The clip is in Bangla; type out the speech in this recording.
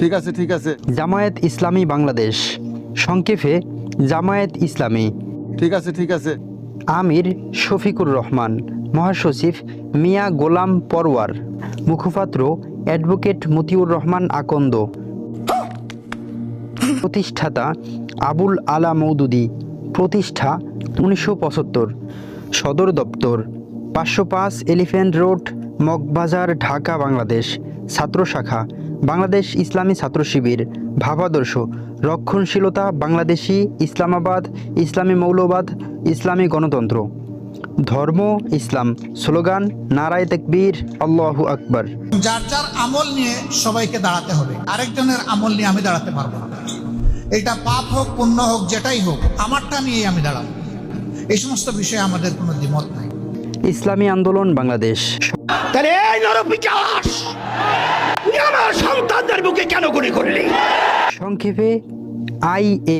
ঠিক আছে ঠিক আছে। জামায়াত ইসলামী বাংলাদেশ। সংক্ষেপে জামায়াত ইসলামী। ঠিক আছে ঠিক আছে। আমির শফিকুর রহমান মহাসচিব মিয়া গোলাম পরওয়ার মুখপাত্র অ্যাডভোকেট মতিউর রহমান আকন্দ। প্রতিষ্ঠাতা আবুল আলা মৌদুদি প্রতিষ্ঠা উনিশশো পঁচাত্তর। সদর দপ্তর পাঁচশো পাঁচ এলিফ্যান্ট রোড মগবাজার, ঢাকা, বাংলাদেশ। ছাত্র শাখা, বাংলাদেশ ইসলামী ছাত্র শিবির। ভাবাদর্শ, রক্ষণশীলতা, বাংলাদেশি, ইসলামাবাদ, ইসলামী মৌলবাদ, ইসলামী গণতন্ত্র। ধর্ম, ইসলাম, স্লোগান, নারায় তেকবীর, আল্লাহু আকবর। যার যার আমল নিয়ে সবাইকে দাঁড়াতে হবে, আরেকজনের আমল নিয়ে আমি দাঁড়াতে পারব এটা পাপ হোক, পুণ্য হোক, যেটাই হোক, আমারটা নিয়েই আমি দাঁড়াবো। এই সমস্ত বিষয়ে আমাদের কোনো দ্বিমত নাই। ইসলামী আন্দোলন বাংলাদেশ। তাহলে এই আমার সন্তানদের বুকে কেন গুলি করলি? সংক্ষেপে আই এ